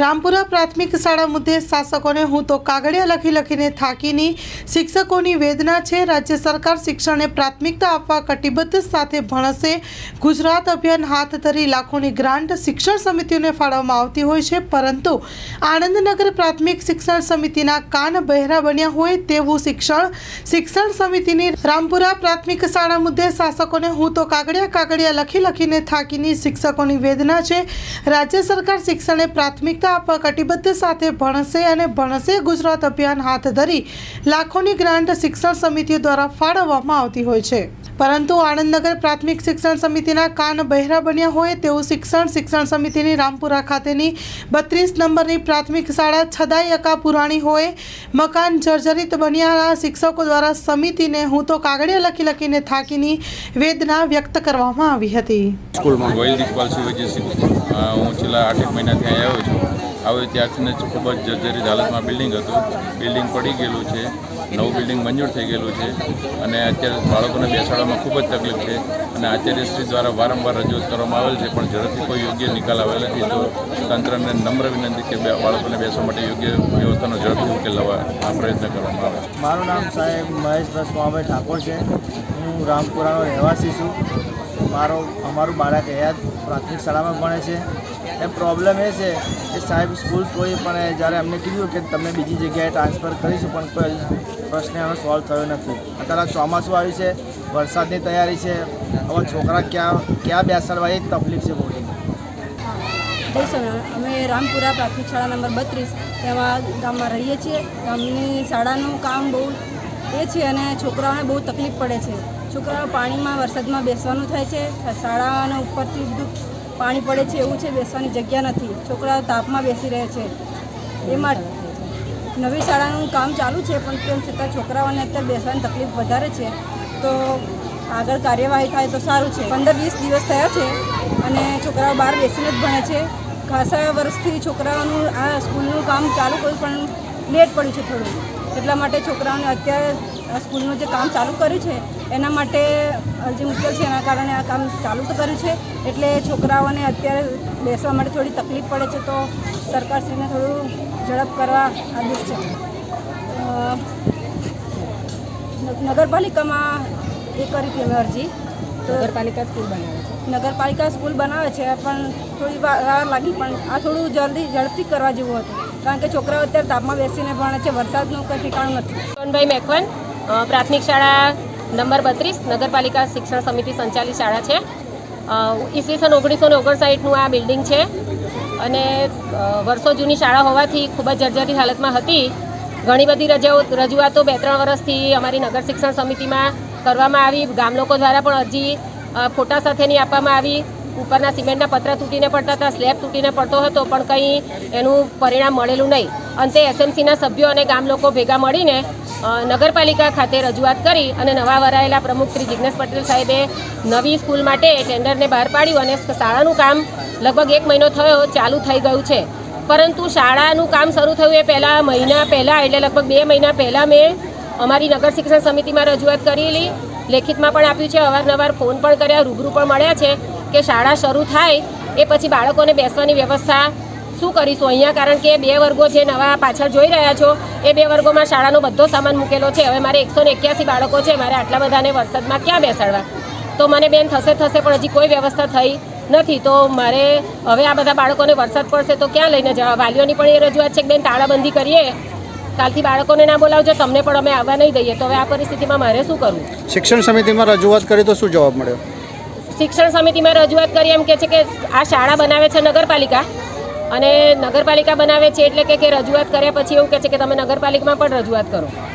રામપુરા પ્રાથમિક શાળા મુદ્દે શાસકોને હું તો કાગળિયા લખી લખીને થાકીની શિક્ષકોની વેદના છે. રાજ્ય સરકાર શિક્ષણને પ્રાથમિકતા આપવા કટિબદ્ધ સાથે ભણશે. ગુજરાત અભિયાન હાથ ધરી લાખોની ગ્રાન્ટ શિક્ષણ સમિતિઓને ફાળવવામાં આવતી હોય છે. પરંતુ આણંદનગર પ્રાથમિક શિક્ષણ સમિતિના કાન બહેરા બન્યા હોય તેવું શિક્ષણ શિક્ષણ સમિતિની રામપુરા પ્રાથમિક શાળા મુદ્દે શાસકોને હું તો કાગળિયા કાગળિયા લખી લખીને થાકીની શિક્ષકોની વેદના છે. રાજ્ય સરકાર શિક્ષણને પ્રાથમિકતા આપવા કટિબદ્ધ સાથે ભણશે અને ભણશે ગુજરાત અભિયાન હાથ ધરી લાખોની ગ્રાન્ટ શિક્ષણ સમિતિઓ દ્વારા ફાળવવામાં આવતી હોય છે. પરંતુ આણંદનગર પ્રાથમિક શિક્ષણ સમિતિના કાન બહેરા બન્યા હોય તેવું શિક્ષણ શિક્ષણ સમિતિની રામપુરા ખાતેની બત્રીસ નંબરની પ્રાથમિક શાળા છદાઈ અકા પુરાણી હોય, મકાન જર્જરિત બન્યાના શિક્ષકો દ્વારા સમિતિને હું તો કાગળિયા લખી લખીને થાકીની વેદના વ્યક્ત કરવામાં આવી હતી. સ્કૂલમાં હું છેલ્લા આઠેક મહિનાથી આવ્યો છું. આવ્યો ત્યારથી જ ખૂબ જ જર્જરિત હાલતમાં બિલ્ડિંગ હતું. બિલ્ડિંગ પડી ગયેલું છે. નવું બિલ્ડિંગ મંજૂર થઈ ગયેલું છે. અને અત્યારે બાળકોને બેસાડવામાં ખૂબ જ તકલીફ છે. અને આચાર્યશ્રી દ્વારા વારંવાર રજૂઆત કરવામાં આવેલ છે, પણ ઝડપથી કોઈ યોગ્ય નિકાલ આવેલ નથી. તો તંત્રને નમ્ર વિનંતી કે બાળકોને બેસવા માટે યોગ્ય વ્યવસ્થાનો ઝડપથી ઉકેલ લાવવા પ્રયત્ન કરવામાં આવે મારું નામ સાહેબ મહેશભાઈ સ્વાભાઈ ઠાકોર છે. હું રામપુરાનો રહેવાસી છું. મારો અમારું બાળક હયાત પ્રાથમિક શાળામાં ભણે છે. એ પ્રોબ્લેમ એ છે કે સાહેબ સ્કૂલ કોઈ પણ જ્યારે અમને કીધું કે તમે બીજી જગ્યાએ ટ્રાન્સફર કરીશું, પણ કોઈ પ્રશ્ન એનો સોલ્વ થયો નથી. અત્યારે ચોમાસું આવ્યું છે, વરસાદની તૈયારી છે. હવે છોકરા ક્યાં ક્યાં બેસાડવા એ તકલીફ છે મોટી. જય અમે રામપુરા પ્રાથમિક શાળા નંબર બત્રીસ. તેમાં ગામમાં રહીએ છીએ. ગામની શાળાનું કામ બહુ એ છે અને છોકરાઓને બહુ તકલીફ પડે છે. છોકરાઓ પાણીમાં વરસાદમાં બેસવાનું થાય છે, શાળાના ઉપરથી બધું પાણી પડે છે એવું છે, બેસવાની જગ્યા નથી. છોકરાઓ તાપમાં બેસી રહે છે. એ માટે નવી શાળાનું કામ ચાલુ છે, પણ તેમ છતાં છોકરાઓને અત્યારે બેસવાની તકલીફ વધારે છે. તો આગળ કાર્યવાહી થાય તો સારું છે. પંદર વીસ દિવસ થયા છે અને છોકરાઓ બહાર બેસીને જ ભણે છે. ખાસા વર્ષથી છોકરાઓનું આ સ્કૂલનું કામ ચાલુ કર્યું, પણ લેટ પડ્યું છે થોડું. એટલા માટે છોકરાઓને અત્યારે સ્કૂલનું જે કામ ચાલુ કર્યું છે એના માટે જે મુશ્કેલ છે એના કારણે આ કામ ચાલુ તો કર્યું છે એટલે છોકરાઓને અત્યારે બેસવા માટે થોડી તકલીફ પડે છે તો સરકારશ્રીને થોડું ઝડપ કરવા આદેશ છે. નગરપાલિકામાં એ કરી હતી અમે અરજી. તો નગરપાલિકા સ્કૂલ બનાવે છે. નગરપાલિકા સ્કૂલ બનાવે છે પણ થોડી વાર વાર લાગી પણ આ થોડું જલ્દી ઝડપથી કરવા જેવું હતું. કારણ કે છોકરાઓ અત્યારે તાપમાં બેસીને ભણે છે વરસાદનું કંઈ ઠેકાણું નથી. સોનભાઈ મેકવાન પ્રાથમિક શાળા નંબર બત્રીસ, નગરપાલિકા શિક્ષણ સમિતિ સંચાલિત શાળા છે. ઈસવીસન ઓગણીસો ને ઓગણસાઠનું આ બિલ્ડિંગ છે. અને વર્ષો જૂની શાળા હોવાથી ખૂબ જ જર્જરી હાલતમાં હતી. ઘણી બધી રજાઓ રજૂઆતો બે ત્રણ વર્ષથી અમારી નગર શિક્ષણ સમિતિમાં કરવામાં આવી. ગામ લોકો દ્વારા પણ અરજી ફોટા સાથેની આપવામાં આવી. ઉપરના સિમેન્ટના પતરા તૂટીને પડતા હતા, સ્લેબ તૂટીને પડતો હતો, પણ કંઈ એનું પરિણામ મળેલું નહીં. અંતે એસએમસીના સભ્યો અને ગામ લોકો ભેગા મળીને નગરપાલિકા ખાતે રજૂઆત કરી અને નવા વરાયેલા પ્રમુખ શ્રી જિજ્ઞેશ પટેલ સાહેબે નવી સ્કૂલ માટે ટેન્ડરને બહાર પાડ્યું અને શાળાનું કામ લગભગ એક મહિનો થયો, ચાલુ થઈ ગયું છે. પરંતુ શાળાનું કામ શરૂ થયું એ પહેલાં મહિના પહેલાં, એટલે લગભગ બે મહિના પહેલાં મેં અમારી નગર શિક્ષણ સમિતિમાં રજૂઆત કરેલી. લેખિતમાં પણ આપ્યું છે, અવારનવાર ફોન પણ કર્યા, રૂબરૂ પણ મળ્યા છે કે શાળા શરૂ થાય, એ પછી બાળકોને બેસવાની વ્યવસ્થા શું કરીશું? અહીંયા કારણ કે બે વર્ગો જે નવા પાછળ જોઈ રહ્યા છો એ બે વર્ગોમાં શાળાનો બધો સામાન મૂકેલો છે. હવે મારે એકસો એક્યાસી બાળકો છે મારે આટલા બધાને વરસાદમાં ક્યાં બેસાડવા? તો મને બેન થશે થશે પણ હજી કોઈ વ્યવસ્થા થઈ નથી. તો મારે હવે આ બધા બાળકોને વરસાદ પડશે તો ક્યાં લઈને જવા? વાલીઓની પણ એ રજૂઆત છે કે બેન તાળાબંધી કરીએ. કાલથી બાળકોને ના બોલાવજો તમને પણ અમે આવવા નહીં દઈએ. તો હવે આ પરિસ્થિતિમાં મારે શું કરવું? શિક્ષણ સમિતિમાં રજૂઆત કરી તો શું જવાબ મળ્યો? શિક્ષણ સમિતિમાં રજૂઆત કરી એમ કે છે કે આ શાળા બનાવે છે નગરપાલિકા. અને નગરપાલિકા બનાવે છે એટલે કે રજૂઆત કર્યા પછી એવું કહે છે કે તમે નગરપાલિકામાં પણ રજૂઆત કરો.